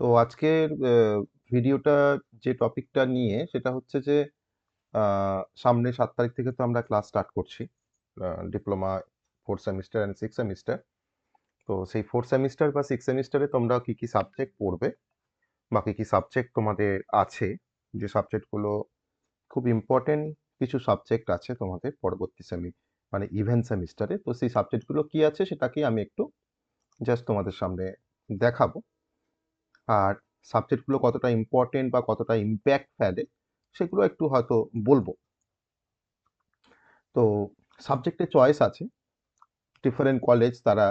তো আজকের ভিডিওটা যে টপিকটা নিয়ে সেটা হচ্ছে যে সামনে ৭ তারিখ থেকে তো আমরা ক্লাস স্টার্ট করছি। Diploma fourth semester and six semester. তো সেই ফোর্থ সেমিস্টার বা সিক্স সেমিস্টারে তোমরা কি, কি সাবজেক্ট পড়বে বা কি, কি সাবজেক্ট তোমাদের আছে, যে সাবজেক্টগুলো খুব ইম্পর্টেন্ট কিছু সাবজেক্ট আছে তোমাদের পরবর্তী সেমি মানে ইভেন্ট সেমিস্টারে। তো সেই সাবজেক্টগুলো কি আছে সেটাকেই আমি একটু জাস্ট তোমাদের সামনে দেখাবো। আর সাবজেক্টগুলো কতটা ইম্পর্টেন্ট বা কতটা ইম্প্যাক্ট ফেলে সেগুলো একটু হয়তো বলব। তো সাবজেক্টের চয়েস আছে। ডিফারেন্ট কলেজ তারা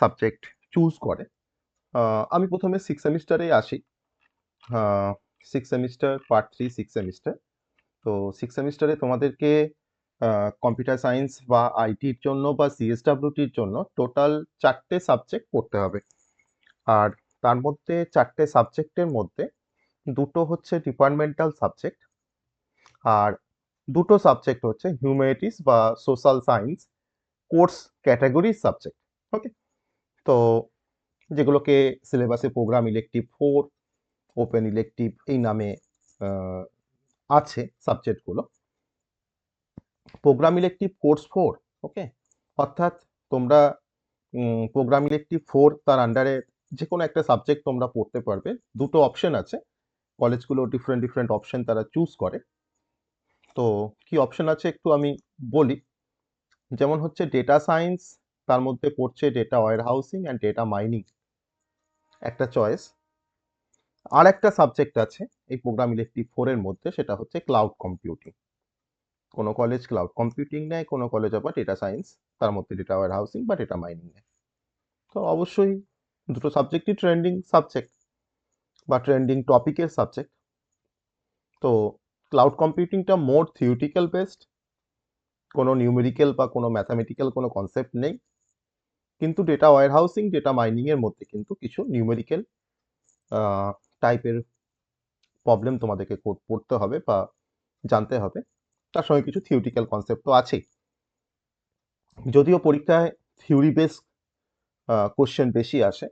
সাবজেক্ট চুজ করে। আমি ১ম এ 6th সেমিস্টারেই আসি। Six semester, part 3 6th semester. তো সিক্স সেমিস্টারে তোমাদেরকে কম্পিউটার সায়েন্স বা আইটির জন্য বা সিএসডব্লিউটির জন্য টোটাল চারটে সাবজেক্ট পড়তে হবে। আর তার মধ্যে চারটে সাবজেক্টের মধ্যে দুটো হচ্ছে ডিপার্টমেন্টাল সাবজেক্ট। আর দুটো সাবজেক্ট হচ্ছে হিউম্যানিটিস বা সোশ্যাল সায়েন্স কোর্স ক্যাটেগরির সাবজেক্ট। ওকে? তো যেগুলোকে সিলেবাসে programme elective four open elective এই নামে আছে সাবজেক্টগুলো। Programme elective course four okay? অর্থাৎ তোমরা প্রোগ্রাম ইলেকটিভ ফোর তার আন্ডারে যেকোনো একটা সাবজেক্ট তোমরা পড়তে পারবে। ২ টো অপশন আছে। কলেজগুলো ডিফারেন্ট, ডিফারেন্ট অপশন তারা চুজ করে। তো কি অপশন আছে একটু আমি বলি। যেমন হচ্ছে ডেটা সায়েন্স তার মধ্যে পড়ছে data warehousing and data mining. একটা চয়েস। আর একটা সাবজেক্ট আছে এই প্রোগ্রাম ইলেকটিভ ফোরের মধ্যে সেটা হচ্ছে ক্লাউড কম্পিউটিং। কোন কলেজ ক্লাউড কম্পিউটিং নেয়, কোনো কলেজ আবার ডেটা সায়েন্স তার মধ্যে ডেটা ওয়ার হাউসিং বা ডেটা মাইনিং নেয়। তো অবশ্যই দুটো সাবজেক্টই ট্রেন্ডিং সাবজেক্ট বা ট্রেন্ডিং টপিকের সাবজেক্ট। তো ক্লাউড কম্পিউটিংটা মোর থিওরিটিক্যাল বেসড। কোনো নিউমেরিক্যাল বা কোনো ম্যাথামেটিক্যাল কোনো কনসেপ্ট নেই। কিন্তু ডেটা ওয়ার হাউসিং ডেটা মাইনিংয়ের মধ্যে কিন্তু কিছু নিউমেরিক্যাল টাইপের প্রবলেম তোমাদেরকে পড়তে হবে বা জানতে হবে। তার সঙ্গে কিছু থিওরিটিক্যাল কনসেপ্ট তো আছেই। যদিও পরীক্ষায় থিওরি বেস আ কোয়েশ্চেন বেশি আসে,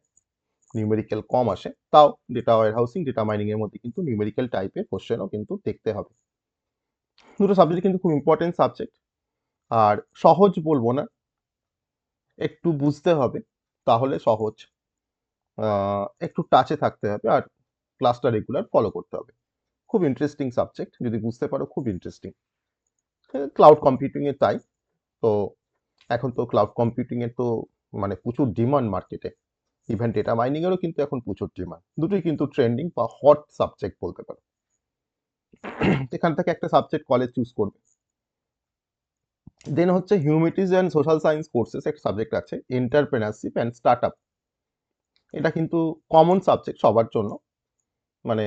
নিউমেরিক্যাল কম আসে। তাও data warehousing data mining এর মধ্যে কিন্তু নিউমেরিক্যাল টাইপের কোয়েশ্চেনও কিন্তু দেখতে হবে। দুটো সাবজেক্ট কিন্তু খুব ইম্পোর্টেন্ট সাবজেক্ট। আর সহজ বলব না। একটু বুঝতে হবে তাহলে সহজ। একটু টাচে থাকতে হবে আর ক্লাসটা রেগুলার ফলো করতে হবে। খুব ইন্টারেস্টিং সাবজেক্ট যদি বুঝতে পারো খুব ইন্টারেস্টিং। ক্লাউড কম্পিউটিং এ তাই। তো এখন তো ক্লাউড কম্পিউটিংয়ের তো মানে প্রচুর ডিমান্ড মার্কেটে। ইভেন ডেটা মাইনিংয়েরও কিন্তু এখন প্রচুর ডিমান্ড। দুটোই কিন্তু ট্রেন্ডিং বা হট সাবজেক্ট বলতে পারো। এখান থেকে একটা সাবজেক্ট কলেজ চুজ করবে। দেন হচ্ছে humanities and social science courses একটা সাবজেক্ট আছে এন্টারপ্রেনারশিপ অ্যান্ড স্টার্টআপ। এটা কিন্তু কমন সাবজেক্ট সবার জন্য। মানে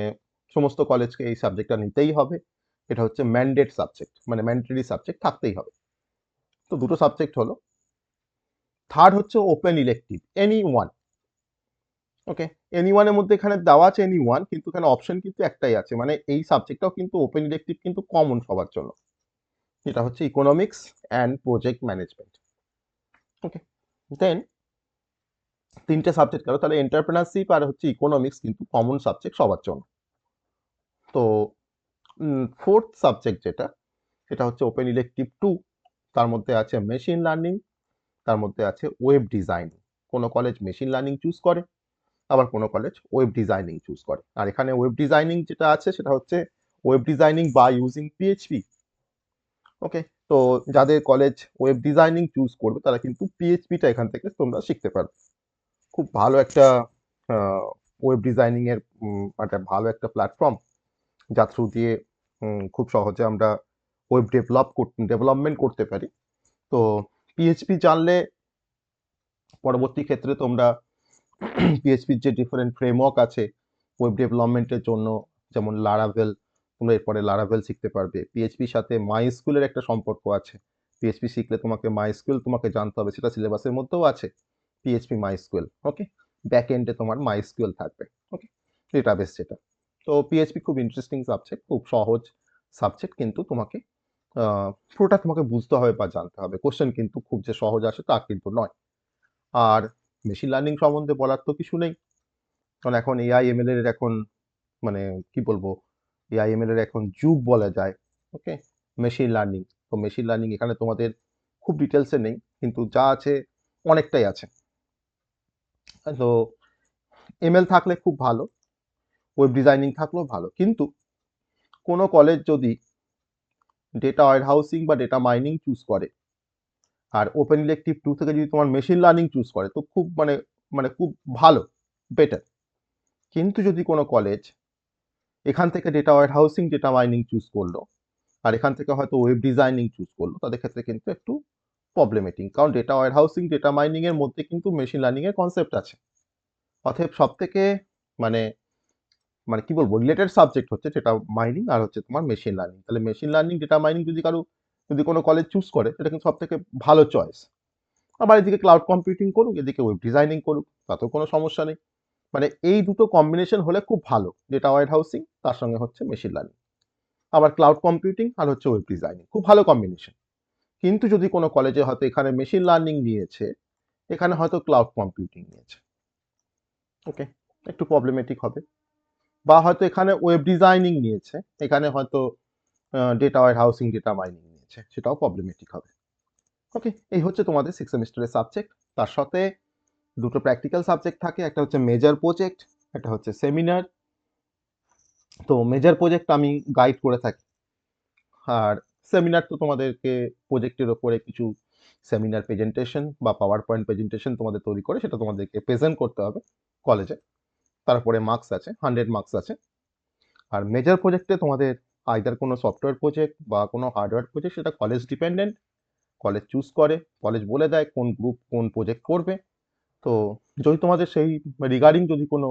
সমস্ত কলেজকে এই সাবজেক্টটা নিতেই হবে। এটা হচ্ছে ম্যান্ডেট সাবজেক্ট মানে ম্যান্ডেটরি সাবজেক্ট থাকতেই হবে। তো দুটো সাবজেক্ট হলো। থার্ড হচ্ছে open elective any one. Okay? Any ওয়ানের মধ্যে এখানে দেওয়া আছে এনি ওয়ান কিন্তু এখানে অপশন কিন্তু একটাই আছে। মানে এই সাবজেক্টটাও কিন্তু ওপেন ইলেকটিভ কিন্তু কমন সবার জন্য। এটা হচ্ছে economics and project management. Okay? Then তিনটে সাবজেক্ট গেল তাহলে এন্টারপ্রেনারশিপ আর হচ্ছে ইকোনমিক্স কিন্তু কমন সাবজেক্ট সবার জন্য। তো ফোর্থ সাবজেক্ট যেটা সেটা হচ্ছে ওপেন ইলেকটিভ টু তার মধ্যে আছে মেশিন লার্নিং, তার মধ্যে আছে ওয়েব ডিজাইনিং। কোন কলেজ মেশিন লার্নিং চুজ করে, আবার কোন কলেজ ওয়েব ডিজাইনিং চুজ করে। আর এখানে ওয়েব ডিজাইনিং যেটা আছে সেটা হচ্ছে ওয়েব ডিজাইনিং বা ইউজিং পিএইচপি। ওকে? তো যাদের কলেজ ওয়েব ডিজাইনিং চুজ করবে তারা কিন্তু পিএইচপিটা এখান থেকে তোমরা শিখতে পারবে। খুব ভালো একটা ওয়েব ডিজাইনিং এর একটা ভালো একটা প্ল্যাটফর্ম যার থ্রু দিয়ে খুব সহজে আমরা ওয়েব ডেভেলপ ডেভেলপমেন্ট করতে পারি। তো পিএইচপি জানলে পরবর্তী ক্ষেত্রে তোমরা পিএইচপির যে ডিফারেন্ট ফ্রেমওয়ার্ক আছে ওয়েব ডেভেলপমেন্টের জন্য যেমন লারাভেল তোমরা এরপরে লারাভেল শিখতে পারবে। পিএইচপির সাথে মাই স্কুলের একটা সম্পর্ক আছে। পিএইচপি শিখলে তোমাকে মাইস্কুল তোমাকে জানতে হবে সেটা সিলেবাসের মধ্যেও আছে। পিএইচপি মাইস্কুল ওকে? ব্যাক এন্ডে তোমার মাই মাইস্কুল থাকবে। ওকে? ডেটাবেস যেটা। তো পিএইচপি খুব ইন্টারেস্টিং সাবজেক্ট, খুব সহজ সাবজেক্ট কিন্তু তোমাকে পুরোটা তোমাকে বুঝতে হবে বা জানতে হবে। কোশ্চেন কিন্তু খুব যে সহজ আসে তা কিন্তু নয়। আর মেশিন লার্নিং সম্বন্ধে বলার তো কিছু নেই। কারণ এখন এআই এমএল এর এখন মানে কি বলব? এআই এমএল এর এখন যুগ বলা যায়। ওকে মেশিন লার্নিং তো মেশিন লার্নিং এখানে তোমাদের খুব ডিটেলসে নেই। কিন্তু যা আছে অনেকটাই আছে। তো এমএল থাকলে খুব ভালো। ওয়েব ডিজাইনিং থাকলেও ভালো। কিন্তু কোনো কলেজ যদি ডেটা ওয়ার হাউসিং বা ডেটা মাইনিং চুজ করে। আর ওপেন ইলেকটিভ টু থেকে যদি তোমার মেশিন লার্নিং চুজ করে, তো খুব মানে মানে খুব ভালো বেটার কিন্তু যদি কোনো কলেজ এখান থেকে data warehousing data mining choose করল, আর এখান থেকে হয়তো ওয়েব ডিজাইনিং চুজ করল, তাদের ক্ষেত্রে কিন্তু একটু প্রবলেমেটিং কারণ data warehousing data mining এর মধ্যে কিন্তু মেশিন লার্নিং এর কনসেপ্ট আছে। অতএব সব থেকে মানে মানে কি বলব রিলেটেড সাবজেক্ট হচ্ছে ডেটা মাইনিং আর হচ্ছে তোমার মেশিন লার্নিং তাহলে মেশিন লার্নিং ডেটা মাইনিং যদি কারও, যদি কোনো কলেজ চুজ করে সেটা কিন্তু সব থেকে ভালো চয়েস আবার এদিকে ক্লাউড কম্পিউটিং করুক, এদিকে ওয়েব ডিজাইনিং করুক, তাতেও কোনো সমস্যা নেই। মানে এই দুটো কম্বিনেশন হলে খুব ভালো ডেটা ওয়ার হাউসিং তার সঙ্গে হচ্ছে মেশিন লার্নিং আবার ক্লাউড কম্পিউটিং আর হচ্ছে ওয়েব ডিজাইনিং খুব ভালো কম্বিনেশন কিন্তু যদি কোনো কলেজে হয়তো এখানে মেশিন লার্নিং নিয়েছে, এখানে হয়তো ক্লাউড কম্পিউটিং নিয়েছে। ওকে একটু প্রবলেমেটিক হবে। বা হয়তো এখানে ওয়েব ডিজাইনিং নিয়েছে, এখানে হয়তো data warehousing data mining নিয়েছে, সেটাও প্রবলেমেটিক হবে। ওকে এই হচ্ছে তোমাদের সিক্স সেমিস্টারের সাবজেক্ট তার সাথে দুটো প্র্যাকটিক্যাল সাবজেক্ট থাকে, একটা হচ্ছে মেজর প্রজেক্ট একটা হচ্ছে সেমিনার তো মেজর প্রজেক্ট আমি গাইড করে থাকি। আর সেমিনার তো তোমাদেরকে প্রজেক্টের ওপরে কিছু সেমিনার প্রেজেন্টেশন বা পাওয়ার পয়েন্ট প্রেজেন্টেশন তোমাদের তৈরি করে, সেটা তোমাদেরকে প্রেজেন্ট করতে হবে কলেজে তারপরে মার্কস আছে হান্ড্রেড মার্কস আছে। আর মেজর প্রজেক্টে তোমাদের আইদার কোনো সফটওয়্যার প্রজেক্ট বা কোনো হার্ডওয়্যার প্রজেক্ট সেটা কলেজ ডিপেন্ডেন্ট কলেজ চুজ করে কলেজ বলে দেয় কোন গ্রুপ কোন প্রজেক্ট করবে। তো যদি তোমাদের সেই রিগার্ডিং যদি কোনো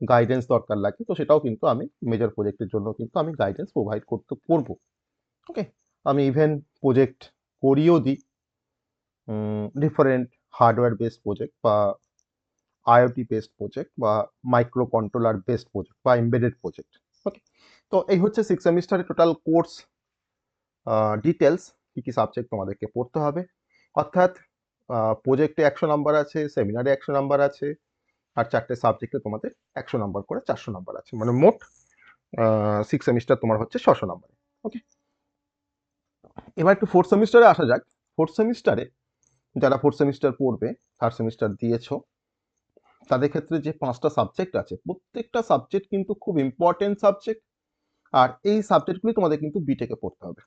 গাইডেন্স দরকার লাগে, তো সেটাও কিন্তু আমি মেজর প্রজেক্টের জন্য কিন্তু আমি গাইডেন্স প্রোভাইড করতে করব। ওকে আমি ইভেন প্রজেক্ট করিয়েও দিই ডিফারেন্ট হার্ডওয়্যার বেসড প্রজেক্ট বা আইওটি বেসড প্রজেক্ট বা মাইক্রো কন্ট্রোলার বেসড প্রজেক্ট বা এমবেডেড প্রজেক্ট ওকে তো এই হচ্ছে সিক্স সেমিস্টারের টোটাল কোর্স ডিটেলস কী কী সাবজেক্ট তোমাদেরকে পড়তে হবে। অর্থাৎ প্রজেক্টে একশো নাম্বার আছে সেমিনারে একশো নাম্বার আছে, আর চারটে সাবজেক্টে তোমাদের একশো নাম্বার করে চারশো নাম্বার আছে। মানে মোট সিক্স সেমিস্টার তোমার হচ্ছে ছশো নাম্বারে ওকে এবার একটু ফোর্থ সেমিস্টারে আসা যাক। ফোর্থ সেমিস্টারে যারা ফোর্থ সেমিস্টার পড়বে থার্ড সেমিস্টার দিয়েছ তাদের ক্ষেত্রে যে পাঁচটা সাবজেক্ট আছে, প্রত্যেকটা সাবজেক্ট কিন্তু খুব ইম্পর্টেন্ট সাবজেক্ট আর এই সাবজেক্টগুলি তোমাদের কিন্তু বিটেকে পড়তে হবে।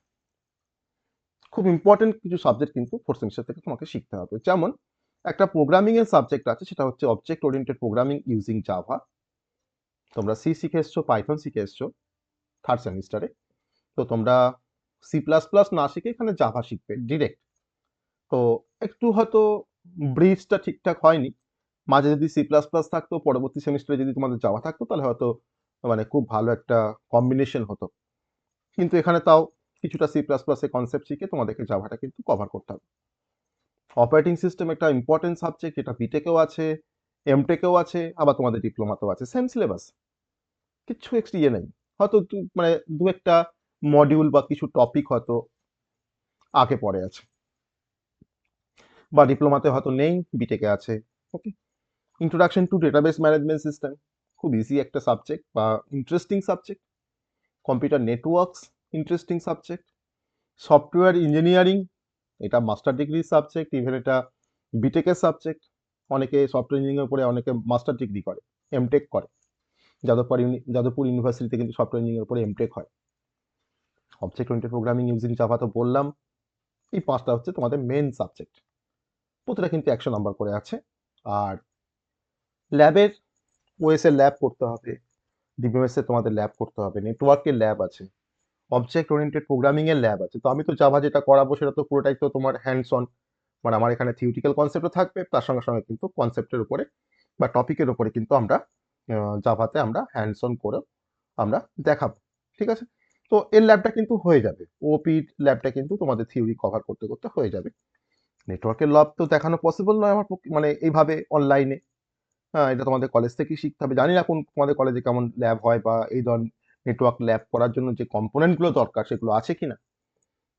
খুব ইম্পর্টেন্ট কিছু সাবজেক্ট কিন্তু ফোর্থ সেমিস্টার থেকে তোমাকে শিখতে হবে। যেমন একটা প্রোগ্রামিং এর সাবজেক্ট আছে, সেটা হচ্ছে object oriented programming using Java তোমরা সি শিখে এসছো পাইথন শিখে এসছো থার্ড সেমিস্টারে তো তোমরা সি প্লাস প্লাস না শিখে এখানে জাভা শিখবে ডিরেক্ট তো একটু হয়তো ব্রিজটা ঠিকঠাক হয়নি মাঝে যদি সি প্লাস প্লাস থাকতো, পরবর্তী সেমিস্টারে যদি তোমাদের যাওয়া থাকতো, তাহলে হয়তো মানে খুব ভালো একটা কম্বিনেশন হতো। কিন্তু এখানে তাও কিছুটা সি প্লাস প্লাসের কনসেপ্ট শিখে তোমাদেরকে জাভাটা কিন্তু কভার করতে হবে। অপারেটিং সিস্টেম একটা ইম্পর্টেন্ট সাবজেক্ট এটা বিটেকেও আছে এমটেকেও আছে, আবার তোমাদের ডিপ্লোমাতেও আছে সেম সিলেবাস কিচ্ছু এক্সট্রা ইয়ে নেই। হয়তো মানে দু একটা মডিউল বা কিছু টপিক হয়তো আগে পড়ে আছে। বা ডিপ্লোমাতে হয়তো নেই বিটেকে আছে okay introduction to database management system খুব ইজি একটা সাবজেক্ট বা interesting subject computer networks interesting subject software engineering এটা মাস্টার ডিগ্রি সাবজেক্ট ইভেন এটা বিটেকের সাবজেক্ট অনেকে সফটওয়্যার ইঞ্জিনিয়ারিং পড়ে অনেকে মাস্টার ডিগ্রি করে এমটেক করে। যাদবপুর যাদবপুর ইউনিভার্সিটিতে কিন্তু সফটওয়্যার ইঞ্জিনিয়ারিং পরে এমটেক হয়। Object oriented programming using Java তো বললাম, এই পাঁচটা হচ্ছে তোমাদের মেন সাবজেক্ট প্রতিটা কিন্তু একশো নাম্বার করে আছে। আর ল্যাবের ওএসের ল্যাব করতে হবে। ডিবিএমএস তোমাদের ল্যাব করতে হবে। নেটওয়ার্কের ল্যাব আছে। অবজেক্ট ওরিয়েন্টেড প্রোগ্রামিং এর ল্যাব আছে। তো আমি তো জাভা যেটা করাবো, সেটা তো পুরোটাই তো তোমার হ্যান্ডস অন মানে আমার এখানে থিওরিটিক্যাল কনসেপ্টও থাকবে, তার সঙ্গে সঙ্গে কিন্তু কনসেপ্টের উপরে বা টপিকের উপরে কিন্তু আমরা জাভাতে আমরা হ্যান্ডস অন করে আমরা দেখাবো। ঠিক আছে? তো এর ল্যাবটা কিন্তু হয়ে যাবে। ওপি ল্যাবটা কিন্তু তোমাদের থিওরি কভার করতে করতে হয়ে যাবে। নেটওয়ার্কের ল্যাব তো দেখানো পসিবল নয় আমার মানে এইভাবে অনলাইনে হ্যাঁ এটা তোমাদের কলেজ থেকেই শিখতে হবে। জানি না কোন, তোমাদের কলেজে কেমন ল্যাব হয় বা এই ধরনের নেটওয়ার্ক ল্যাব করার জন্য যে কম্পোনেন্টগুলো দরকার সেগুলো আছে কি কিনা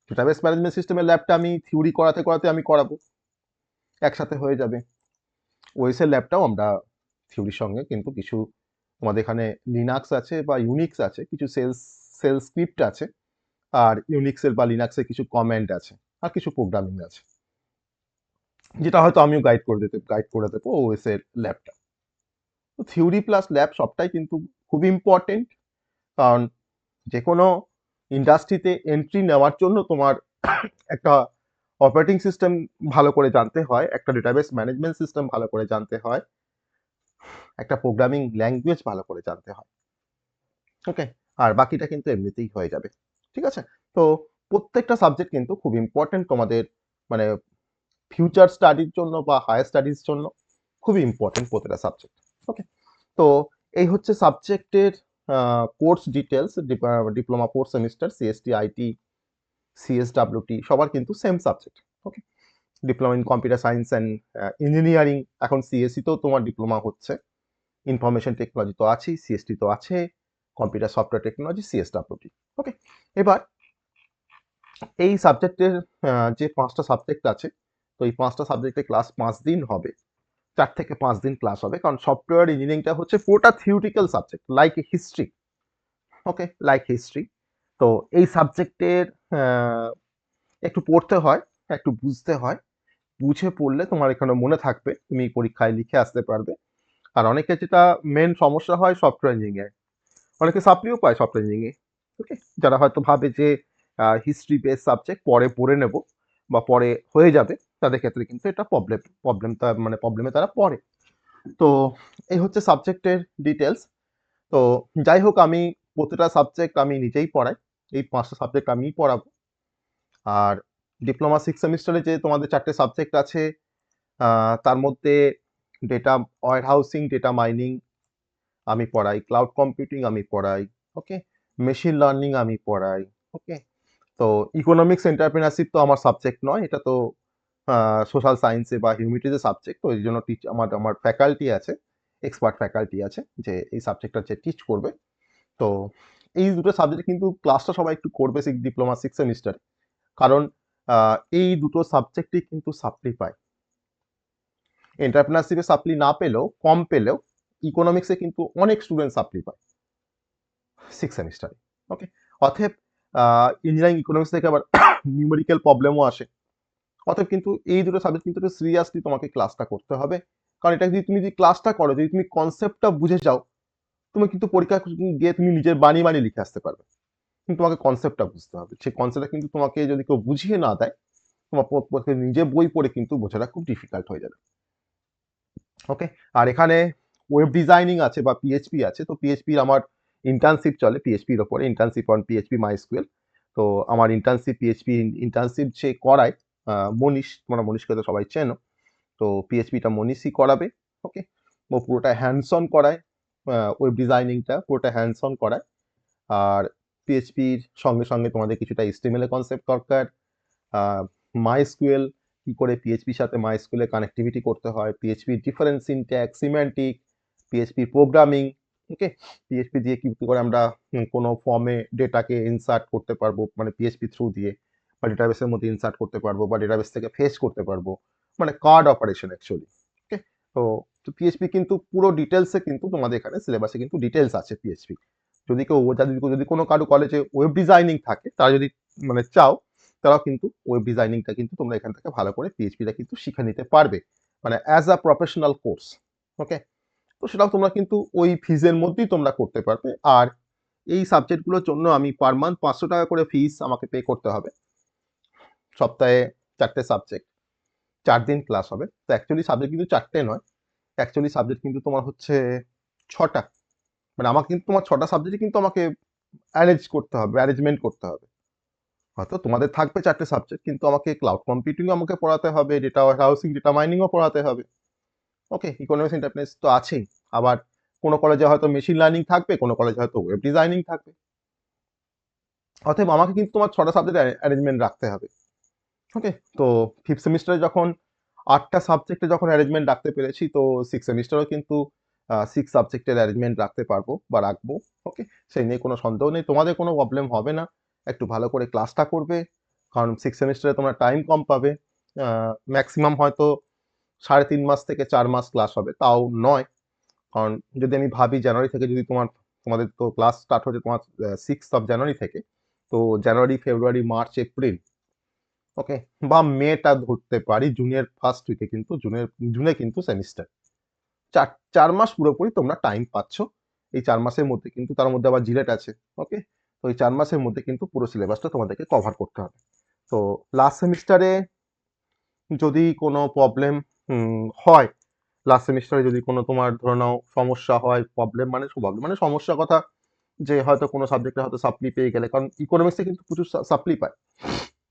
ডেটাবেস ম্যানেজমেন্ট সিস্টেমের ল্যাবটা আমি থিওরি করাতে করাতে আমি করাবো। একসাথে হয়ে যাবে। ওএসের ল্যাবটাও আমরা থিওরির সঙ্গে কিন্তু কিছু তোমাদের এখানে লিনাক্স আছে বা ইউনিক্স আছে, কিছু সেলস সেল স্ক্রিপ্ট আছে আর ইউনিক্সের বা লিনাক্সের কিছু কমেন্ট আছে আর কিছু প্রোগ্রামিং আছে। যেটা হয়তো আমিও গাইড করে দিতে গাইড করে দেবো ওএস এর ল্যাবটা তো থিওরি প্লাস ল্যাব সবটাই কিন্তু খুব ইম্পর্টেন্ট কারণ যে কোনো ইন্ডাস্ট্রিতে এন্ট্রি নেওয়ার জন্য তোমার একটা অপারেটিং সিস্টেম ভালো করে জানতে হয়, একটা ডেটাবেস ম্যানেজমেন্ট সিস্টেম ভালো করে জানতে হয়, একটা প্রোগ্রামিং ল্যাঙ্গুয়েজ ভালো করে জানতে হয়। ওকে আর বাকিটা কিন্তু এমনিতেই হয়ে যাবে। ঠিক আছে? তো প্রত্যেকটা সাবজেক্ট কিন্তু খুব ইম্পর্টেন্ট তোমাদের মানে ফিউচার স্টাডির জন্য বা হায়ার স্টাডিজ জন্য খুবই ইম্পর্টেন্ট প্রত্যেকটা সাবজেক্ট ওকে তো এই হচ্ছে সাবজেক্টের course details diploma four semester CST IT CSWT সবার কিন্তু same subject okay diploma in computer science and engineering এখন সিএসসিতেও তোমার ডিপ্লোমা হচ্ছে ইনফরমেশন টেকনোলজি তো আছেই সিএসটি তো আছে computer software technology CSWT okay এবার, এই সাবজেক্টের যে পাঁচটা সাবজেক্ট আছে, তো এই পাঁচটা সাবজেক্টে ক্লাস পাঁচ দিন হবে চার থেকে পাঁচ দিন ক্লাস হবে। কারণ সফটওয়্যার ইঞ্জিনিয়ারিংটা হচ্ছে পুরোটা theoretical subject like history okay like history তো এই সাবজেক্টের একটু পড়তে হয়, একটু বুঝতে হয়। বুঝে পড়লে তোমার এখানে মনে থাকবে, তুমি পরীক্ষায় লিখে আসতে পারবে। আর অনেকে যেটা মেন সমস্যা হয় সফটওয়্যার ইঞ্জিনিয়ারিং অনেকে সাপ্লিও পায় সফটওয়্যার ইঞ্জিনিয়ারিং ওকে যারা হয়তো ভাবে যে হিস্ট্রি বেস সাবজেক্ট পরে পড়ে নেব। বা পরে হয়ে যাবে, তাদের ক্ষেত্রে কিন্তু এটা প্রবলেম প্রবলেম মানে প্রবলেমে তারা পড়ে। তো এই হচ্ছে সাবজেক্টের ডিটেলস তো যাই হোক, আমি প্রতিটা সাবজেক্ট আমি নিজেই পড়াই। এই পাঁচটা সাবজেক্ট আমিই পড়াবো। আর ডিপ্লোমা সিক্স সেমিস্টারে যে তোমাদের চারটে সাবজেক্ট আছে তার মধ্যে data warehousing data mining আমি পড়াই। ক্লাউড কম্পিউটিং আমি পড়াই। ওকে মেশিন লার্নিং আমি পড়াই। ওকে তো ইকোনমিক্স এন্টারপ্রিনারশিপ তো আমার সাবজেক্ট নয়, এটা তো সোশ্যাল সায়েন্সে বা হিউম্যানিটিজের সাবজেক্ট তো এই জন্য টিচ আমার আমার ফ্যাকাল্টি আছে এক্সপার্ট ফ্যাকাল্টি আছে, যে এই সাবজেক্টটা যে টিচ করবে। তো এই দুটো সাবজেক্ট কিন্তু ক্লাসটা সবাই একটু করবে সিক্স ডিপ্লোমা সিক্স সেমিস্টার কারণ এই দুটো সাবজেক্টই কিন্তু সাপ্লি পায়। এন্টারপ্রিনারশিপে সাপ্লি না পেলেও, কম পেলেও ইকোনমিক্সে কিন্তু অনেক স্টুডেন্ট সাপ্লি পায়। সিক্স সেমিস্টারে ওকে অথব ইঞ্জিনিয়ারিং ইকোনমিক্স থেকে আবার নিউমেরিক্যাল প্রবলেমও আসে। অতএব কিন্তু এই দুটো সাবজেক্ট কিন্তু সিরিয়াসলি তোমাকে ক্লাসটা করতে হবে। কারণ এটা যদি তুমি যদি ক্লাসটা করো, যদি তুমি কনসেপ্টটা বুঝে যাও, তুমি কিন্তু পরীক্ষা গিয়ে তুমি নিজের বাণী বাণী লিখে আসতে পারবে। কিন্তু তোমাকে কনসেপ্টটা বুঝতে হবে। সেই কনসেপ্টটা কিন্তু তোমাকে যদি কেউ বুঝিয়ে না দেয়, তোমার নিজে বই পড়ে কিন্তু বোঝাটা খুব ডিফিকাল্ট হয়ে যাবে। ওকে আর এখানে ওয়েব ডিজাইনিং আছে বা পিএইচপি আছে। তো পিএইচপির আমার ইন্টার্নশিপ চলে পিএইচপির ওপরে ইন্টার্নশিপ অন পিএইচপি মাইস্কুয়েল তো আমার ইন্টার্নশিপ পিএইচপি ইন্টার্নশিপ সে করায় মনীষ, তোমরা মনীষকে তো সবাই চেনো, তো পিএইচপিটা মনীষই করাবে ওকে ও পুরোটা হ্যান্ডস অন করায় ওয়েব ডিজাইনিংটা পুরোটা হ্যান্ডস অন করায়। আর পিএইচপির সঙ্গে সঙ্গে তোমাদের কিছুটা এস্টিমেলের কনসেপ্ট দরকার। মাই স্কুয়েল কি করে পিএইচপির সাথে মাই স্কুলে কানেক্টিভিটি করতে হয়? পিএইচপির difference syntax semantic PHP programming okay PHP দিয়ে কি করে আমরা কোনো ফর্মে ডেটাকে ইনসার্ট করতে পারব মানে পিএইচপি থ্রু দিয়ে বা ডেটাবেসের মধ্যে ইনসার্ট করতে পারব বা ডেটাবেস থেকে ফেস করতে পারব মানে কার্ড অপারেশন অ্যাকচুয়ালি ওকে তো তো পিএইচপি কিন্তু পুরো ডিটেলসে কিন্তু তোমাদের এখানে সিলেবাসে কিন্তু ডিটেলস আছে পিএইচপি যদি কেউ যদি যদি কোনো কারও কলেজে ওয়েব ডিজাইনিং থাকে, তারা যদি মানে চাও, তারাও কিন্তু ওয়েব ডিজাইনিংটা কিন্তু তোমরা এখান থেকে ভালো করে পিএইচপিটা কিন্তু শিখে নিতে পারবে। মানে as a professional course okay তো সেটাও তোমরা কিন্তু ওই ফিজের মধ্যেই তোমরা করতে পারবে। আর এই সাবজেক্টগুলোর জন্য আমি পার মান্থ পাঁচশো টাকা করে ফিস আমাকে পে করতে হবে। সপ্তাহে চারটে সাবজেক্ট চার দিন ক্লাস হবে। তো অ্যাকচুয়ালি সাবজেক্ট কিন্তু চারটে নয়। অ্যাকচুয়ালি সাবজেক্ট কিন্তু তোমার হচ্ছে ছটা। মানে আমাকে কিন্তু তোমার ছটা সাবজেক্টই কিন্তু আমাকে অ্যারেঞ্জ করতে হবে অ্যারেঞ্জমেন্ট করতে হবে। হয়তো তোমাদের থাকবে চারটে সাবজেক্ট কিন্তু আমাকে ক্লাউড কম্পিউটিংও আমাকে পড়াতে হবে ডেটা হাউসিং ডেটা মাইনিংও পড়াতে হবে। ওকে ইকোনমিক্স ইন্টারপ্রেস তো আছেই। আবার কোনো কলেজে হয়তো মেশিন লার্নিং থাকবে, কোনো কলেজে হয়তো ওয়েব ডিজাইনিং থাকবে। অতএব আমাকে কিন্তু তোমার ছটা সাবজেক্ট অ্যারেঞ্জমেন্ট রাখতে হবে। ওকে তো ফিফথ সেমিস্টারে যখন আটটা সাবজেক্টে যখন অ্যারেঞ্জমেন্ট রাখতে পেরেছি, তো সিক্স সেমিস্টারও কিন্তু সিক্স সাবজেক্টের অ্যারেঞ্জমেন্ট রাখতে পারব বা রাখব। ওকে সেই নিয়ে কোনো সন্দেহ নেই। তোমাদের কোনো প্রবলেম হবে না। একটু ভালো করে ক্লাসটা করবে। কারণ সিক্স সেমিস্টারে তোমরা টাইম কম পাবে। ম্যাক্সিমাম হয়তো সাড়ে তিন মাস থেকে চার মাস ক্লাস হবে, তাও নয়। কারণ যদি আমি ভাবি জানুয়ারি থেকে যদি তোমার, তোমাদের তো ক্লাস স্টার্ট হচ্ছে তোমার সিক্স অফ জানুয়ারি থেকে, তো জানুয়ারি, ফেব্রুয়ারি, মার্চ, এপ্রিল ওকে বা মেটা ধরতে পারি জুনের ফার্স্ট উইকে কিন্তু জুনের জুনে কিন্তু সেমিস্টার চার চার মাস পুরোপুরি তোমরা টাইম পাচ্ছ, এই চার মাসের মধ্যে কিন্তু তার মধ্যে আবার জিলেট আছে ওকে তো এই চার মাসের মধ্যে কিন্তু পুরো সিলেবাসটা তোমাদেরকে কভার করতে হবে। তো লাস্ট সেমিস্টারে যদি কোনো প্রবলেম হয়। লাস্ট সেমিস্টারে যদি কোনো তোমার ধরে নাও সমস্যা হয় প্রবলেম মানে প্রবলেম মানে সমস্যার কথা যে হয়তো কোনো সাবজেক্টে হয়তো সাপ্লি পেয়ে গেলে, কারণ ইকোনমিক্সে কিন্তু প্রচুর সাপ্লি পায়।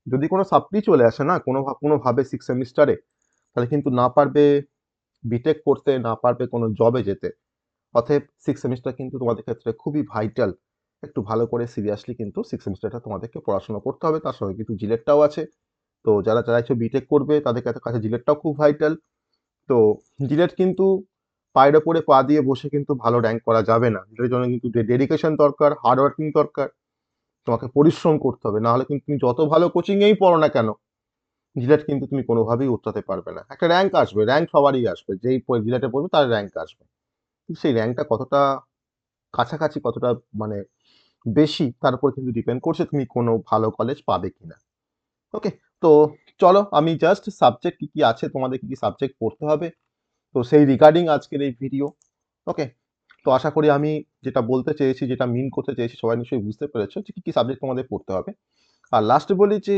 যদি কোনো সাপ্লি চলে আসে না, কোনো কোনোভাবে সিক্স সেমিস্টারে তাহলে কিন্তু না পারবে বিটেক করতে, না পারবে কোনো জবে যেতে। অতএব সিক্স সেমিস্টার কিন্তু তোমাদের ক্ষেত্রে খুবই ভাইটাল একটু ভালো করে সিরিয়াসলি কিন্তু সিক্স সেমিস্টারটা তোমাদেরকে পড়াশোনা করতে হবে, তার সঙ্গে কিন্তু জিলেটটাও আছে। তো যারা চাইছো বিটেক করবে, তাদের কাছে জিলেটটাও খুব ভাইটাল তো জিলেট কিন্তু পায়ের ওপরে পা দিয়ে বসে কিন্তু ভালো র্যাঙ্ক করা যাবে না। এটার জন্য কিন্তু ডেডিকেশন দরকার হার্ড ওয়ার্কিং দরকার। তোমাকে পরিশ্রম করতে হবে, নাহলে কিন্তু তুমি যত ভালো কোচিংয়েই পড়ো না কেন, জিলেট কিন্তু তুমি কোনোভাবেই উত্তাতে পারবে না। একটা র্যাঙ্ক আসবে র্যাঙ্ক সবারই আসবে, যেই জিলেটে পড়বে তার র্যাঙ্ক আসবে। সেই র্যাঙ্কটা কতটা কাছাকাছি, কতটা মানে বেশি, তার উপর কিন্তু ডিপেন্ড করছে তুমি কোনো ভালো কলেজ পাবে কিনা। ওকে তো চলো, আমি জাস্ট সাবজেক্ট কি কি আছে, তোমাদের কি কি সাবজেক্ট পড়তে হবে। তো সেই রিগার্ডিং আজকের এই ভিডিও ওকে তো আশা করি আমি যেটা বলতে চেয়েছি, যেটা মিন করতে চেয়েছি, সবাই নিশ্চয়ই বুঝতে পেরেছ যে কী কী সাবজেক্ট তোমাদের পড়তে হবে। আর লাস্টে বলি যে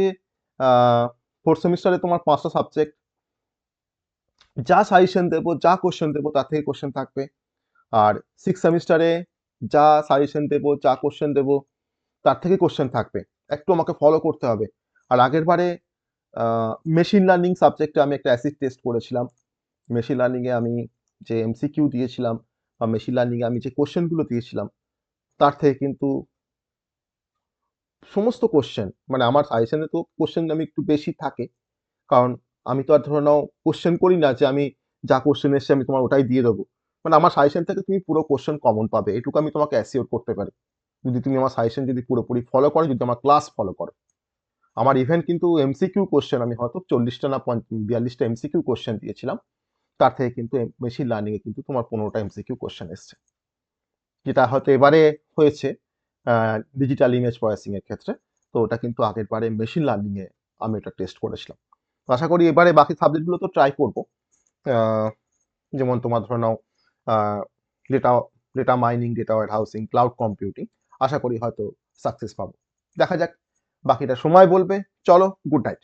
ফোর্থ সেমিস্টারে তোমার পাঁচটা সাবজেক্ট যা সাজেশন দেবো, যা কোশ্চেন দেবো, তার থেকে কোশ্চেন থাকবে। আর সিক্স সেমিস্টারে যা সাজেশন দেবো, যা কোশ্চেন দেবো, তার থেকে কোশ্চেন থাকবে। একটু আমাকে ফলো করতে হবে। আর আগের বারে মেশিন লার্নিং সাবজেক্টে আমি একটা অ্যাসিড টেস্ট করেছিলাম। মেশিন লার্নিংয়ে আমি যে এমসিকিউ দিয়েছিলাম বা মেশিন লার্নিংয়ে আমি যে কোশ্চেনগুলো দিয়েছিলাম, তার থেকে কিন্তু সমস্ত কোশ্চেন মানে আমার সাজেশনে তো কোশ্চেন আমি একটু বেশি থাকে, কারণ আমি তো আর ধরে নাও কোশ্চেন করি না যে আমি যা কোশ্চেন এসছে আমি তোমার ওটাই দিয়ে দেবো। মানে আমার সাজেশন থেকে তুমি পুরো কোশ্চেন কমন পাবে, এটুকু আমি তোমাকে অ্যাসিওর করতে পারি। যদি তুমি আমার সাজেশন যদি পুরোপুরি ফলো করো, যদি আমার ক্লাস ফলো করো। আমার ইভেন্ট কিন্তু এমসিকিউ কোশ্চেন আমি হয়তো চল্লিশটা না বিয়াল্লিশটা এমসিকিউ কোশ্চেন দিয়েছিলাম। তার থেকে কিন্তু মেশিন লার্নিংয়ে কিন্তু তোমার পনেরোটা এমসিকিউ কোশ্চেন এসছে। যেটা হয়তো এবারে হয়েছে ডিজিটাল ইমেজ প্রসেসিং এর ক্ষেত্রে। তো ওটা কিন্তু আগের বারে মেশিন লার্নিংয়ে আমি ওটা টেস্ট করেছিলাম। আশা করি এবারে বাকি সাবজেক্টগুলো তো ট্রাই করব। যেমন তোমার ধরে নাও data data mining data warehousing cloud computing আশা করি হয়তো সাকসেস পাবো। দেখা যাক। বাকিটা সময় বলবে চলো গুড নাইট